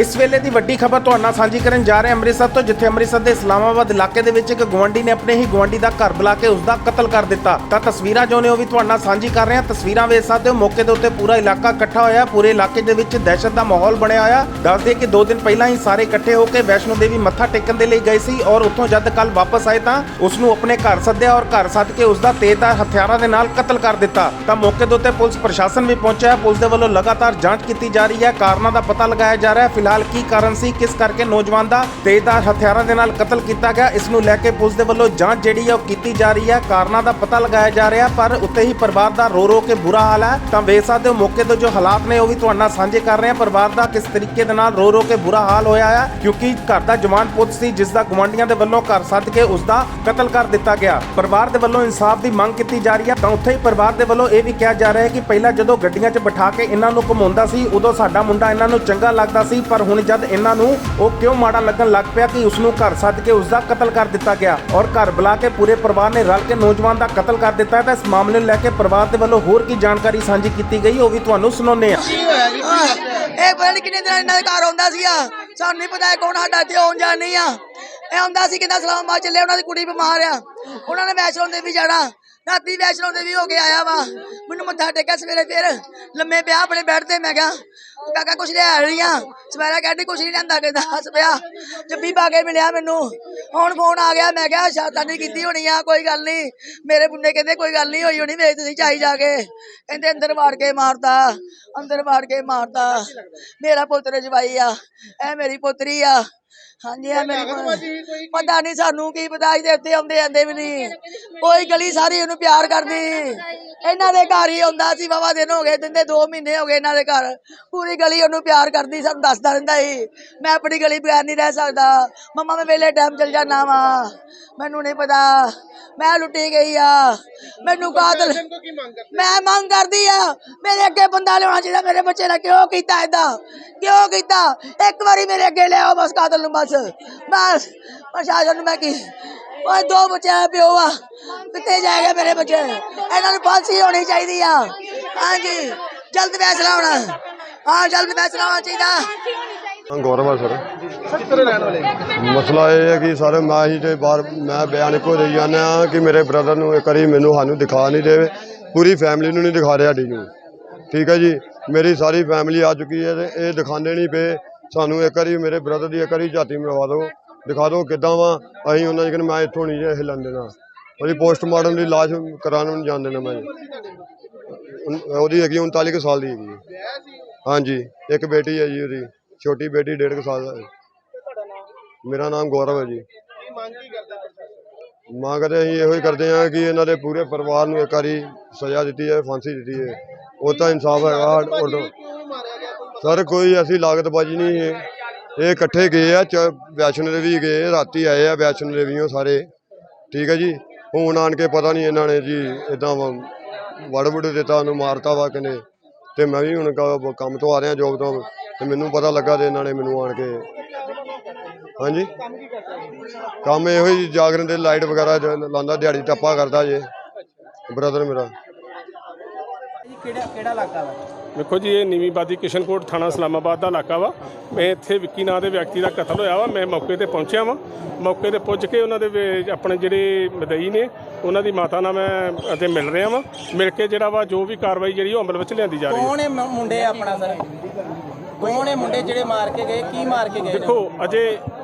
ਇਸ ਵੇਲੇ ਦੀ ਵੱਡੀ ਖਬਰ ਤੁਹਾਨੂੰ ਨਾਲ ਸਾਂਝੀ ਕਰਨ ਜਾ ਰਹੇ ਹਾਂ ਅੰਮ੍ਰਿਤਸਰ ਤੋਂ, ਜਿੱਥੇ ਅੰਮ੍ਰਿਤਸਰ ਦੇ ਇਸਲਾਮਾਬਾਦ ਇਲਾਕੇ ਦੇ ਵਿੱਚ ਇੱਕ ਗਵੰਡੀ ਨੇ ਆਪਣੇ ਹੀ ਗਵੰਡੀ ਦਾ ਘਰ ਬੁਲਾ ਕੇ ਉਸ ਦਾ ਕਤਲ ਕਰ ਦਿੱਤਾ। ਤਾਂ ਤਸਵੀਰਾਂ ਜੋ ਨੇ ਉਹ ਵੀ ਤੁਹਾਨੂੰ ਨਾਲ ਸਾਂਝੀ ਕਰ ਰਹੇ ਹਾਂ। ਤਸਵੀਰਾਂ ਵੇਖ ਸਕਦੇ ਹੋ, ਮੌਕੇ ਦੇ ਉੱਤੇ ਪੂਰਾ ਇਲਾਕਾ ਇਕੱਠਾ ਹੋਇਆ ਪੂਰੇ ਇਲਾਕੇ ਦੇ ਵਿੱਚ ਦਹਿਸ਼ਤ ਦਾ ਮਾਹੌਲ ਬਣਿਆ ਹੋਇਆ ਦੱਸਦੇ ਕਿ 2 ਦਿਨ ਪਹਿਲਾਂ ਹੀ ਸਾਰੇ ਇਕੱਠੇ ਹੋ ਕੇ ਵੈਸ਼ਨੋ ਦੇਵੀ ਮੱਥਾ ਟੇਕਣ ਦੇ ਲਈ ਗਏ ਸੀ ਔਰ ਉੱਥੋਂ ਜਦ ਕੱਲ ਵਾਪਸ ਆਏ ਤਾਂ ਉਸ ਨੂੰ ਆਪਣੇ ਘਰ ਸੱਦਿਆ ਔਰ ਘਰ ਸੱਦ ਕੇ ਉਸ ਦਾ ਤੇਜ਼ਧਾਰ ਹਥਿਆਰਾਂ ਦੇ ਨਾਲ ਕਤਲ ਕਰ ਦਿੱਤਾ। ਤਾਂ ਮੌਕੇ ਦੇ ਉੱਤੇ ਪੁਲਿਸ ਪ੍ਰਸ਼ਾਸਨ ਵੀ ਪਹੁੰਚਿਆ ਪੁਲਿਸ ਦੇ ਵੱਲੋਂ ਲਗਾਤਾਰ ਜਾਂਚ ਕੀਤੀ ਜਾ ਰਹੀ ਹੈ। ਕਾਰਨਾਂ ਦਾ ਪਤਾ ਲਗਾਇਆ ਜਾ ਰਿਹਾ ਹੈ। ਫਿਲਹਾਲ ਕੀ ਕਾਰਨ ਸੀ? ਕਿਸ ਕਰਕੇ ਨੌਜਵਾਨ ਦਾ ਤੇਜ਼ਧਾਰ ਹਥਿਆਰਾਂ ਦੇ ਨਾਲ ਕਤਲ ਕੀਤਾ ਗਿਆ? ਇਸ ਨੂੰ ਲੈ ਕੇ ਪੁਲਿਸ ਦੇ ਵੱਲੋਂ ਜਾਂਚ ਜਿਹੜੀ ਹੈ ਉਹ ਕੀਤੀ ਜਾ ਰਹੀ ਹੈ ਕਾਰਨਾਂ ਦਾ ਪਤਾ ਲਗਾਇਆ ਜਾ ਰਿਹਾ, ਪਰ ਉੱਤੇ ਹੀ ਪਰਿਵਾਰ ਦਾ ਰੋ ਰੋ ਕੇ ਬੁਰਾ ਹਾਲ ਹੈ ਤਾਂ ਵੇਖ ਸਕਦੇ ਹੋ, ਮੌਕੇ ਤੋਂ ਜੋ ਹਾਲਾਤ ਨੇ ਉਹ ਵੀ ਤੁਹਾਡੇ ਨਾਲ ਸਾਂਝੇ ਕਰ ਰਹੇ ਹਾਂ ਪਰਿਵਾਰ ਦਾ ਕਿਸ ਤਰੀਕੇ ਦੇ ਨਾਲ ਰੋ ਰੋ ਕੇ ਬੁਰਾ ਹਾਲ ਹੋਇਆ ਹੈ ਕਿਉਂਕਿ ਘਰ ਦਾ ਜਵਾਨ ਪੁੱਤ ਸੀ, ਜਿਸ ਦਾ ਗਵਾਂਢੀਆਂ ਦੇ ਵੱਲੋਂ ਘਰ ਸੱਦ ਕੇ ਉਸ ਦਾ ਕਤਲ ਕਰ ਦਿੱਤਾ ਗਿਆ। ਪਰਿਵਾਰ ਦੇ ਵੱਲੋਂ ਇਨਸਾਫ ਦੀ ਮੰਗ ਕੀਤੀ ਜਾ ਰਹੀ ਹੈ ਤਾਂ ਉੱਥੇ ਹੀ ਪਰਿਵਾਰ ਦੇ ਵੱਲੋਂ ਇਹ ਵੀ ਕਿਹਾ ਜਾ ਰਿਹਾ ਹੈ ਕਿ ਪਹਿਲਾਂ ਜਦੋਂ ਗੱਡੀਆਂ 'ਚ ਬਿਠਾ ਕੇ ਇਹਨਾਂ ਨੂੰ ਘੁਮਾਉਂਦਾ ਸੀ, ਉਦੋਂ ਸਾਡਾ ਮੁੰਡਾ ਇਹਨਾਂ ਨੂੰ ਚੰਗਾ ਲੱਗਦਾ ਸੀ ਪਰ ਹੁਣ ਜਦ ਇਹਨਾਂ ਨੂੰ ਉਹ ਕਿਉਂ ਮਾੜਾ ਲੱਗਣ ਲੱਗ ਪਿਆ ਕਿ ਉਸ ਨੂੰ ਘਰ ਸੱਦ ਕੇ ਉਸ ਦਾ ਕਤਲ ਕਰ ਦਿੱਤਾ ਗਿਆ ਔਰ ਘਰ ਬੁਲਾ ਕੇ ਪੂਰੇ ਪਰਿਵਾਰ ਨੇ ਰਲ ਕੇ ਨੌਜਵਾਨ ਦਾ ਕਤਲ ਕਰ ਦਿੱਤਾ ਹੈ ਤਾਂ ਇਸ ਮਾਮਲੇ ਨੂੰ ਲੈ ਕੇ ਪਰਿਵਾਰ ਦੇ ਵੱਲੋਂ ਹੋਰ ਕੀ ਜਾਣਕਾਰੀ ਸਾਂਝੀ ਕੀਤੀ ਗਈ ਉਹ ਵੀ ਤੁਹਾਨੂੰ ਸੁਣਾਉਂਦੇ ਹਾਂ। ਇਹ ਪਤਾ ਨਹੀਂ ਕਿੰਨੇ ਦਿਨ ਇਹਨਾਂ ਦੇ ਘਰ ਆਉਂਦਾ ਸੀਗਾ। ਸਾਨੂੰ ਨਹੀਂ ਪਤਾ ਇਹ ਕੌਣ ਸਾਡਾ ਇੱਥੇ ਆਉਣ ਜਾਣ ਨਹੀਂ ਆ। ਇਹ ਆਉਂਦਾ ਸੀ ਕਿੰਨਾ ਸਲਾਮਾਬਾਦ ਚੱਲੇ ਉਹਨਾਂ ਦੀ ਕੁੜੀ ਬਿਮਾਰ ਆ। ਉਹਨਾਂ ਨੇ ਵੈਸ਼ਨੋ ਦੇਵੀ ਜਾਣਾ। ਰਾਤੀ ਵੈਸ਼ਨੋ ਦੇਵੀ ਹੋ ਕੇ ਆਇਆ ਵਾ। ਮੈਨੂੰ ਮੱਥਾ ਟੇਕਿਆ ਸਵੇਰੇ ਫਿਰ। ਲੰਮੇ ਪਿਆ ਆਪਣੇ ਬੈੱਡ ਤੇ, ਮੈਂ ਕਿਹਾ, ਕਾਕਾ ਕੁਛ ਲਿਆ ਨਹੀਂ ਆ। ਸਵੇਰਾ ਕਹਿੰਦੀ ਕੁਛ ਨਹੀਂ ਲੈਂਦਾ ਕਹਿੰਦਾ, ਹੱਸ ਪਿਆ। ਜੱਬੀ ਪਾ ਕੇ ਮਿਲਿਆ ਮੈਨੂੰ। ਹੁਣ ਫੋਨ ਆ ਗਿਆ, ਮੈਂ ਕਿਹਾ ਸ਼ਾਤਾ ਨਹੀਂ ਕੀਤੀ ਹੋਣੀ ਆ, ਕੋਈ ਗੱਲ ਨਹੀਂ ਮੇਰੇ ਬੁੰਨੇ ਕਹਿੰਦੇ, ਕੋਈ ਗੱਲ ਨਹੀਂ ਹੋਈ ਹੋਣੀ ਵੇਚ ਤੁਸੀਂ ਚਾਈ ਜਾ ਕੇ। ਕਹਿੰਦੇ, ਅੰਦਰ ਵਾੜ ਕੇ ਮਾਰਦਾ ਅੰਦਰ ਵਾੜ ਕੇ ਮਾਰਦਾ ਮੇਰਾ ਪੁੱਤਰ ਜਵਾਈ ਆ, ਇਹ ਮੇਰੀ ਪੁੱਤਰੀ ਆ। ਹਾਂਜੀ ਇਹ ਮੇਰੀ ਪਤਾ ਨਹੀਂ ਸਾਨੂੰ ਕੀ ਪਤਾ ਇਹਦੇ ਉੱਤੇ ਆਉਂਦੇ ਆਂਦੇ ਵੀ ਨਹੀਂ ਕੋਈ ਗਲੀ ਸਾਰੀ ਉਹਨੂੰ ਪਿਆਰ ਕਰਦੀ। ਇਹਨਾਂ ਦੇ ਘਰ ਹੀ ਆਉਂਦਾ ਸੀ ਵਾਵਾ ਦਿਨ ਹੋ ਗਏ ਦਿੰਦੇ 2 ਮਹੀਨੇ ਹੋ ਗਏ ਇਹਨਾਂ ਦੇ ਘਰ। ਪੂਰੀ ਗਲੀ ਉਹਨੂੰ ਪਿਆਰ ਕਰਦੀ ਸਾਨੂੰ ਦੱਸਦਾ ਰਹਿੰਦਾ ਸੀ। ਮੈਂ ਆਪਣੀ ਗਲੀ ਬਗੈਰ ਨਹੀਂ ਰਹਿ ਸਕਦਾ। ਮੰਮਾ ਮੈਂ ਵੇਲੇ ਟਾਈਮ ਚਲ ਜਾਣਾ ਵਾ। ਮੈਨੂੰ ਨਹੀਂ ਪਤਾ। ਮੈਂ ਲੁੱਟੀ ਗਈ ਆ। ਮੈਨੂੰ ਕਾਤਲ ਮੈਂ ਮੰਗ ਕਰਦੀ ਆ ਮੇਰੇ ਅੱਗੇ ਬੰਦਾ ਲਿਆਉਣਾ ਚਾਹੀਦਾ ਮੇਰੇ ਬੱਚੇ ਨੇ ਕਿਉਂ ਕੀਤਾ ਏਦਾਂ? ਕਿਉਂ ਕੀਤਾ? ਇੱਕ ਵਾਰੀ ਮੇਰੇ ਅੱਗੇ ਲਿਆਓ ਬਸ ਕਾਤਲ ਨੂੰ ਬਸ ਬਸ ਪ੍ਰਸ਼ਾਸਨ ਨੂੰ ਮੈਂ ਕੀ। ਓਏ ਦੋ ਬੱਚੇ ਪਿਓ ਆ ਕਿੱਥੇ ਜਾਏਗਾ ਮੇਰੇ ਬੱਚੇ? ਇਹਨਾਂ ਨੂੰ ਫਾਂਸੀ ਹੋਣੀ ਚਾਹੀਦੀ ਆ। ਹਾਂਜੀ ਜਲਦ ਫੈਸਲਾ ਹੋਣਾ। ਹਾਂ ਜਲਦ ਫੈਸਲਾ ਹੋਣਾ ਚਾਹੀਦਾ। ਗੌਰਵ ਆ ਸਰ। ਮਸਲਾ ਇਹ ਹੈ ਕਿ ਸਰ ਮੈਂ ਹੀ ਤੇ ਬਾਹਰ ਮੈਂ ਬਿਆਨ ਇੱਕੋ ਦੇਈ ਜਾਂਦਾ ਕਿ ਮੇਰੇ ਬ੍ਰਦਰ ਨੂੰ ਇੱਕ ਵਾਰੀ ਮੈਨੂੰ ਸਾਨੂੰ ਦਿਖਾ ਨਹੀਂ ਦੇਵੇ। ਪੂਰੀ ਫੈਮਿਲੀ ਨੂੰ ਨਹੀਂ ਦਿਖਾ ਰਿਹਾ ਸਾਡੀ ਨੂੰ। ਠੀਕ ਹੈ ਜੀ ਮੇਰੀ ਸਾਰੀ ਫੈਮਿਲੀ ਆ ਚੁੱਕੀ ਹੈ ਤੇ ਇਹ ਦਿਖਾਉਂਦੇ ਨਹੀਂ ਪਏ। ਸਾਨੂੰ ਇੱਕ ਵਾਰੀ ਮੇਰੇ ਬ੍ਰਦਰ ਦੀ ਇੱਕ ਵਾਰੀ ਝਾਤੀ ਮਿਲਵਾ ਦਿਓ, ਦਿਖਾ ਦਿਓ ਕਿੱਦਾਂ ਵਾ। ਅਸੀਂ ਉਹਨਾਂ ਨੂੰ ਮੈਂ ਇੱਥੋਂ ਨਹੀਂ ਇਹ ਹਿੱਲਣ ਦੇਣਾ ਉਹਦੀ ਪੋਸਟਮਾਰਟਮ ਦੀ ਲਾਸ਼ ਕਰਾਉਣ ਨੂੰ ਨਹੀਂ ਜਾਣ ਦੇਣਾ ਮੈਂ। ਉਹਦੀ ਹੈਗੀ 39 ਕੁ ਸਾਲ ਦੀ ਹੈਗੀ ਹਾਂਜੀ, ਇੱਕ ਬੇਟੀ ਹੈ ਜੀ ਉਹਦੀ, ਛੋਟੀ ਬੇਟੀ ਡੇਢ ਕੁ ਸਾਲ ਦਾ ਮੇਰਾ ਨਾਮ ਗੌਰਵ ਹੈ ਜੀ। ਮੰਗ ਕਰਦੇ ਅਸੀਂ ਇਹੋ ਹੀ ਕਰਦੇ ਹਾਂ ਕਿ ਇਹਨਾਂ ਦੇ ਪੂਰੇ ਪਰਿਵਾਰ ਨੂੰ ਇੱਕ ਵਾਰੀ ਸਜ਼ਾ ਦਿੱਤੀ ਜਾਏ ਫਾਂਸੀ ਦਿੱਤੀ ਜਾਏ ਉਹ ਤਾਂ ਇਨਸਾਫ ਹੈਗਾ ਔਰ ਸਰ, ਕੋਈ ਐਸੀ ਲਾਗਤਬਾਜੀ ਨਹੀਂ ਇਹ ਇਕੱਠੇ ਗਏ ਆ, ਚ- ਵੈਸ਼ਨੋ ਦੇਵੀ ਗਏ, ਰਾਤੀ ਆਏ ਆ ਵੈਸ਼ਨ ਦੇਵੀਓਂ ਸਾਰੇ। ਠੀਕ ਹੈ ਜੀ? ਹੁਣ ਆਣ ਕੇ ਪਤਾ ਨਹੀਂ ਇਹਨਾਂ ਨੇ ਜੀ ਇਦਾਂ ਵੜ ਵੜ ਦਿੱਤਾ, ਉਹਨੂੰ ਮਾਰਤਾ ਵਾ ਕਿਨੇ। ਤੇ ਮੈਂ ਵੀ ਹੁਣ ਕੰਮ ਤੋਂ ਆ ਰਿਹਾ ਜੋਬ ਤੋਂ। ਤੇ ਮੈਨੂੰ ਪਤਾ ਲੱਗਾ ਤੇ ਇਹਨਾਂ ਨੇ ਮੈਨੂੰ ਆਣ ਕੇ ਹਾਂਜੀ? ਕੰਮ ਇਹੋ ਹੀ ਜਾਗਰਨ ਦੇ ਲਾਈਟ ਵਗੈਰਾ ਲਾਉਂਦਾ, ਦਿਹਾੜੀ ਟੱਪਾ ਕਰਦਾ ਜੇ। ਬ੍ਰਦਰ ਮੇਰਾ। ਕਿਹੜਾ ਕਿਹੜਾ ਇਲਾਕਾ ਵਾ? ਵੇਖੋ ਜੀ ਇਹ ਨੀਵੀਂ ਬਾਦੀ ਕਿਸ਼ਨਕੋਟ ਥਾਣਾ ਇਸਲਾਮਾਬਾਦ ਦਾ ਇਲਾਕਾ ਵਾ। ਮੈਂ ਇੱਥੇ ਵਿੱਕੀ ਨਾਂ ਦੇ ਵਿਅਕਤੀ ਦਾ ਕਤਲ ਹੋਇਆ ਵਾ। ਮੈਂ ਮੌਕੇ ਤੇ ਪਹੁੰਚਿਆ ਵਾਂ। ਮੌਕੇ ਤੇ ਪੁੱਜ ਕੇ ਉਹਨਾਂ ਦੇ ਵੇ- ਆਪਣੇ ਜਿਹੜੇ ਮਦਈ ਨੇ ਉਹਨਾਂ ਦੀ ਮਾਤਾ ਨਾਲ ਮੈਂ ਅਤੇ ਮਿਲ ਰਿਹਾ ਵਾਂ। ਮਿਲ ਕੇ ਜਿਹੜਾ ਵਾ ਜੋ ਵੀ ਕਾਰਵਾਈ ਜਿਹੜੀ ਉਹ ਅਮਲ ਵਿੱਚ ਲਿਆਂਦੀ ਜਾ ਰਹੀ ਹੈ। ਕੌਣ ਇਹ ਮ- ਮੁੰਡੇ ਆਪਣਾ ਸਰ? ਕੌਣ ਇਹ ਮੁੰਡੇ ਜਿਹੜੇ ਮਾਰ ਕੇ ਗਏ? ਕੀ ਮਾਰ ਕੇ ਗਏ? ਨੇ? ਦੇਖੋ ਅਜੇ